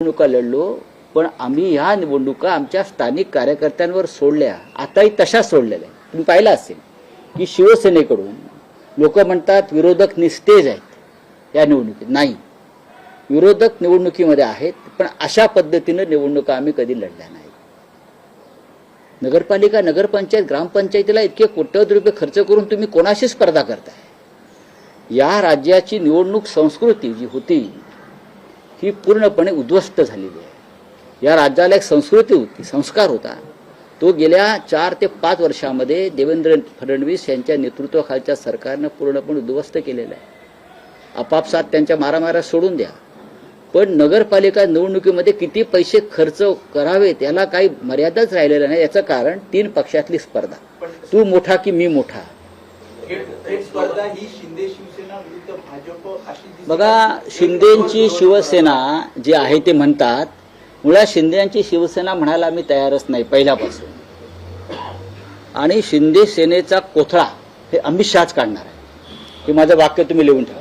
निवडणुका लढलो पण आम्ही ह्या निवडणुका आमच्या स्थानिक कार्यकर्त्यांवर सोडल्या. आताही तशा सोडलेल्या आहेत. तुम्ही पाहिलं असेल की शिवसेनेकडून लोक म्हणतात विरोधक निस्तेज आहेत या निवडणुकीत. नाही. विरोधक निवडणुकीमध्ये आहेत पण अशा पद्धतीनं निवडणुका आम्ही कधी लढल्या नाही नगरपालिका नगरपंचायत ग्रामपंचायतीला इतके कोट्यवधी रुपये खर्च करून तुम्ही कोणाशी स्पर्धा करताय? या राज्याची निवडणूक संस्कृती जी होती ही पूर्णपणे उद्ध्वस्त झालेली आहे. या राज्याला एक संस्कृती होती संस्कार होता. तो गेल्या चार ते पाच वर्षामध्ये देवेंद्र फडणवीस यांच्या नेतृत्वाखालच्या सरकारनं पूर्णपणे उद्ध्वस्त केलेलं आहे. आपापसात त्यांच्या मारामाऱ्या सोडून द्या. पण नगरपालिका निवडणुकीमध्ये किती पैसे खर्च करावेत याला काही मर्यादाच राहिलेलं नाही. याचं कारण तीन पक्षातली स्पर्धा. तू मोठा की मी मोठा? बघा शिंदेची शिवसेना जी आहे ते म्हणतात मुळात शिंदेची शिवसेना म्हणायला मी तयारच नाही पहिल्यापासून. आणि शिंदे सेनेचा कोथळा हे अमित शहाच काढणार आहे. हे माझं वाक्य तुम्ही लिहून ठेवा.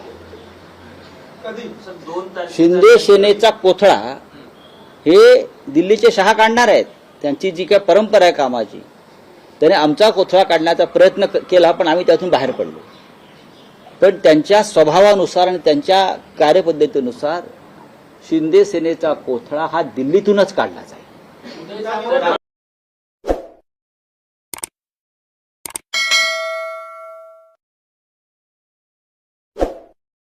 कधी? सर, दोन तारखेचा- शिंदे सेनेचा कोथळा हे दिल्लीचे शहा काढणार आहेत. त्यांची जी काय परंपरा आहे कामाची त्याने आमचा कोथळा काढण्याचा प्रयत्न केला पण आम्ही त्यातून बाहेर पडलो. पण त्यांच्या स्वभावानुसार आणि त्यांच्या कार्यपद्धतीनुसार शिंदे सेनेचा कोथळा हा दिल्लीतूनच काढला जाईल.